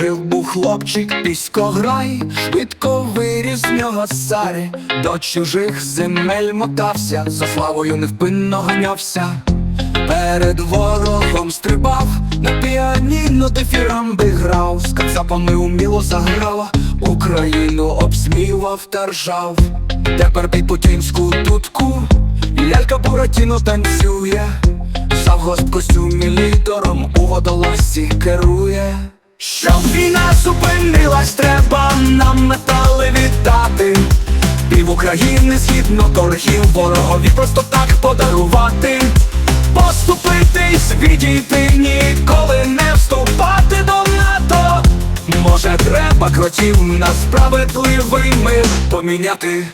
Жив був хлопчик піськограй, швидко виріс з нього царі, до чужих земель мотався, за славою невпинно ганявся. Перед ворогом стрибав, на піаніно дифірамби грав, з кацапами уміло заграв, Україну обсмівав та ржав. Тепер під путінську дудку, лялька Буратіно танцює, Завгост в костюмі лідером у водолазці керує. Щоб війна зупинилась, треба нам метали віддати. Пів України згідно торгів ворогові просто так подарувати. Поступитись, відійти, ніколи не вступати до НАТО. Може, треба кротів на справедливий мир поміняти.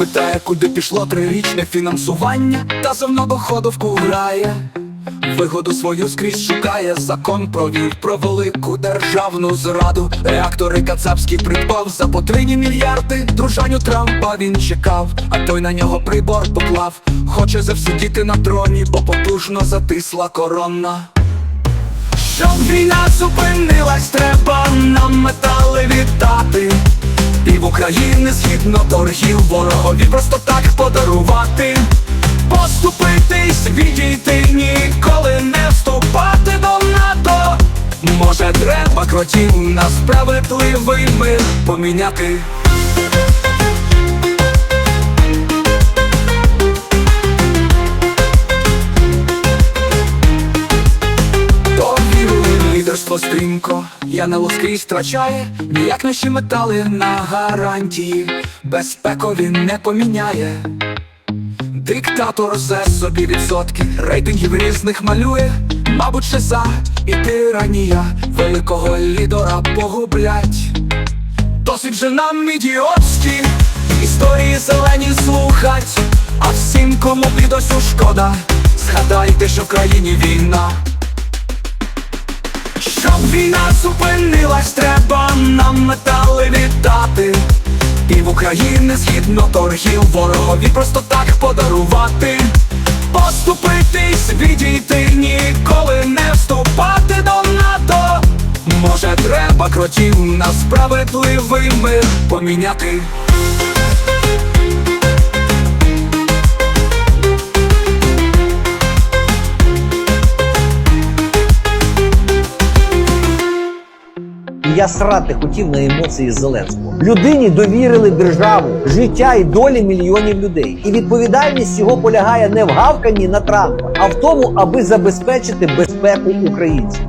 Питає, куди пішло трирічне фінансування, та зерно доходовку грає. Вигоду свою скрізь шукає, закон провів про велику державну зраду. Реактори кацапські придбав за потрійні мільярди. Дружаню Трампа він чекав, а той на нього прибор поклав. Хоче завсидіти на троні, бо потужно затисла корона. Щоб війна зупинилась, треба України згідно торгів ворогові просто так подарувати. Поступитись, відійти, ніколи не вступати до НАТО. Може, треба кротів на справедливий мир поміняти. Лідерство стрімко, я на лоски страчає, ніяк наші метали на гарантії, безпекові не поміняє. Диктатор за собі відсотки, рейтингів різних малює, мабуть, шиза і тиранія великого лідера погублять. Досить же нам ідіотські історії зелені слухать, а всім, кому підосю шкода, згадайте, що в країні війна. Щоб війна зупинилась, треба нам метали віддати. І в України згідно торгів ворогові просто так подарувати. Поступитись, відійти, ніколи не вступати до НАТО. Може, треба кротів на справедливий мир поміняти. Я срати хотів на емоції Зеленського. Людині довірили державу, життя і долі мільйонів людей. І відповідальність його полягає не в гавканні на Трампа, а в тому, аби забезпечити безпеку українців.